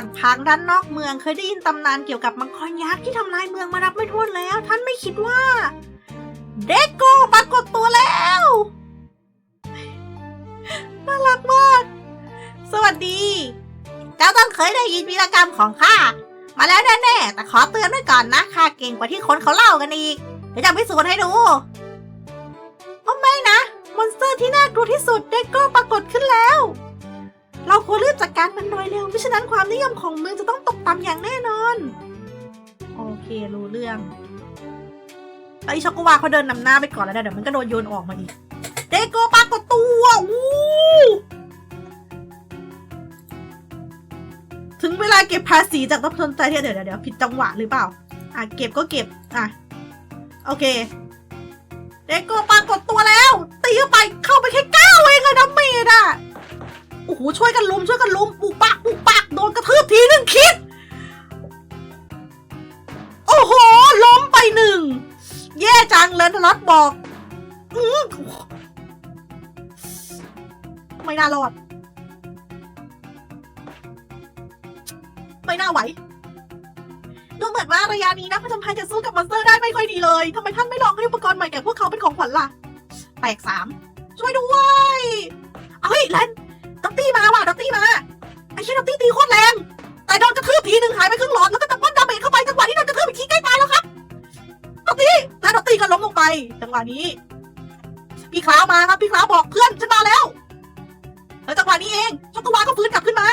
างพังด้านนอกเมืองเคยได้ยินตำนานเกี่ยวกับมังกรยักษ์ที่ทำลายเมืองมานับไม่ถ้วนแล้ว ท่านไม่คิดว่า เด็กโกปรากฏตัวแล้วน่ารักมากสวัสดีเจ้าต้องเคยได้ยินวีรกรรมของข้ามาแล้วแน่ๆแต่ขอเตือนไว้ก่อนนะข้าเก่งกว่าที่คนเขาเล่ากันอีกเดี๋ยวจะพิสูจน์ให้ดูโอ้ไม่นะ มอนสเตอร์ที่น่ากลัวที่สุดเด็กก็ปรากฏขึ้นแล้ว จัดการมันโดยเร็วไม่ฉะนั้นความนิยมของเมืองจะต้องตกต่ำอย่างแน่นอน โอเครู้เรื่องไอช็อกโกวาเขาเดินนำหน้าไปก่อนแล้วนะเดี๋ยวมันก็โดนโยนออกมาอีกเดโกปากฏตัววู้ถึงเวลาเก็บภาษีจากต้นทุนใจเดี๋ยวเดี๋ยวเดี๋ยวผิดจังหวะหรือเปล่า อะเก็บก็เก็บ อะ โอเค เดโกปากฏตัวแล้ว ตีเข้าไปเข้าไปแค่เก้าเองอะดัมเมดอะโอ้โหช่วยกันลุม แย่จังเลยนรอดบอกอือไม่น่ารอด ไม่น่าไหว ดูเหมือนว่าระยะนี้นะพระจนภัยจะสู้กับมอนสเตอร์ได้ไม่ค่อยดีเลยทำไมท่านไม่ลองให้อุปกรณ์ใหม่แก่พวกเขาเป็นของขวัญล่ะ แตกสามช่วยด้วยเฮ้ยแลนด็อกตี้มาว่ะด็อกตี้มา ไอ้เชี่ยด็อกตี้ตีโคตรแรง แต่โดนกระทืบทีหนึ่งหายไปครึ่ง ก็ล้มลงไปจังหวะนี้ พี่คล้าวมาครับพี่คล้าวบอกเพื่อนฉันมาแล้วแล้วจังหวะนี้เองช็อกโกวาก็ฟื้นกลับขึ้นมา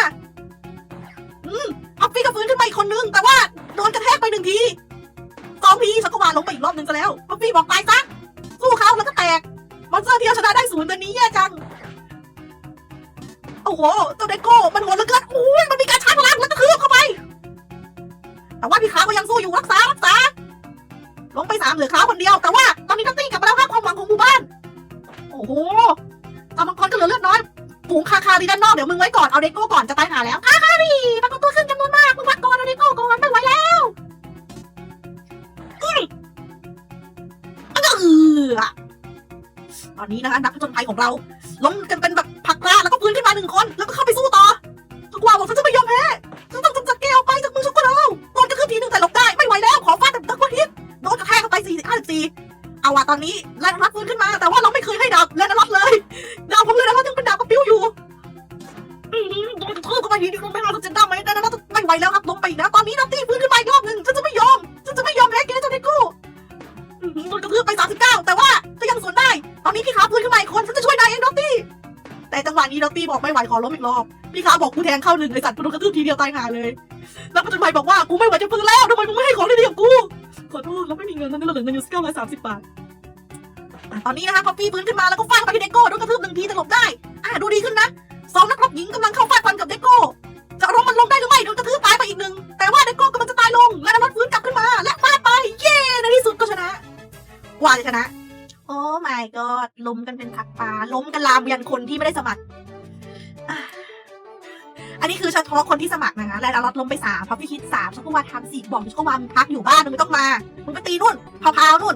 อืมออฟฟี่ก็ฟื้นขึ้นมาอีกคนนึง แต่ว่าโดนกระแทกไปหนึ่งทีสองทีช็อกโกวาลงไปอีกรอบหนึ่งซะแล้วออฟฟี่บอกตายซะสู้เขาแล้วก็แตกมอนสเตอร์ที่เอาชนะได้ศูนย์ตัวนี้แย่จังโอ้โหเจ้าเดโก้ มันโหดเหลือเกินโอ้ยมันมีการชาร์จพลังแล้วก็คืบเข้าไป แต่ว่าพี่ค้าวก็ยังสู้อยู่รักษารักษา ลงไปสามเหลือค้าคนเดียว แต่ว่าตอนนี้นัตตี้กลับมาแล้วครับความหวังของหมู่บ้าน โอ้โหตามังกรก็เหลือเลือดน้อยฝูงคาคารีด้านนอกเดี๋ยวมึงไว้ก่อนเอาเดโก้ก่อนจะตายหาแล้วคาคารีปรากฏตัวขึ้นจำนวนมากมึงพักก่อนเอาเดโก้ก่อนไม่ไหวแล้วอืมเออตอนนี้นะคะนักผจญภัยของเราล้มกันเป็นแบบผักปลาแล้วก็พื้นขึ้นมาหนึ่งคนแล้วก็เข้า เอาว่ะตอนนี้แลนด์รัดฟื้นขึ้นมา แต่ว่าเราไม่เคยให้ดาบแลนรัดเลยดาบผมเลยนะว่ายังเป็นดาบกระปิ้วอยู่อื้อหือโดนกระทืบเข้าไปทีนึงไม่รู้จะได้ไหมแลนรัดไม่ไหวแล้วครับล้มไปอีกนะตอนนี้นัตตี้ฟื้นขึ้นมาอีกรอบหนึ่งฉันจะไม่ยอมฉันจะไม่ยอมแพ้แกเจ้าเด็กกู้โดนกระทืบไปสามสิบเก้าแต่ว่าก็ยังสวนได้ ตอนนี้พี่ขาฟื้นขึ้นมาอีกคนฉันจะช่วยนายเองดอตตี้แต่จังหวะนี้ดอตตี้บอกไม่ไหวขอล้มอีกรอบ พี่ขาบอกกูแทงเข้าหนึ่งไอสัตว์กูโดนกระทืบทีเดียวตายห่าเลย แล้วปัจจุบันบอกว่ากูไม่ไหวจะฟื้นแล้วทำไมมึงไม่ให้ของดีๆกับกู อโทษเราไม่มีเงินตอนนี้เราเหลือเงินอยู่เก้าร้อยสามสิบบาทอ่ตอนนี้นะคะพอพี่ฟื้นขึ้นมาแล้วก็ฟาดไปที่เดโก้โดนกระทืบหนึ่งทีแต่หลบได้ อะดูดีขึ้นนะสองนักรบหญิงกำลังเข้าฟาดฟันกับเดโก้จะรมมันลงได้หรือไม่โดนกระทืบตายไปอีกหนึ่งแต่ว่าเดโก้กำลังจะตายลง และนรถฟื้นกลับขึ้นมา และฟาดไปเย้ในที่สุดก็ชนะกว่าจะชนะ โอ้ my god ล้มกันเป็นทักปลาล้มกันลามยันคนที่ไม่ได้สมัคร นนี้คือเฉพาะคนที่สมัครนะคะและเราลดลงไปสามเพราะพี่คิดสามชักวาทำสี่บอกชักวามึงพักอยู่บ้านมึงไม่ต้องมามึงไปตีนู่นพาวๆนู่น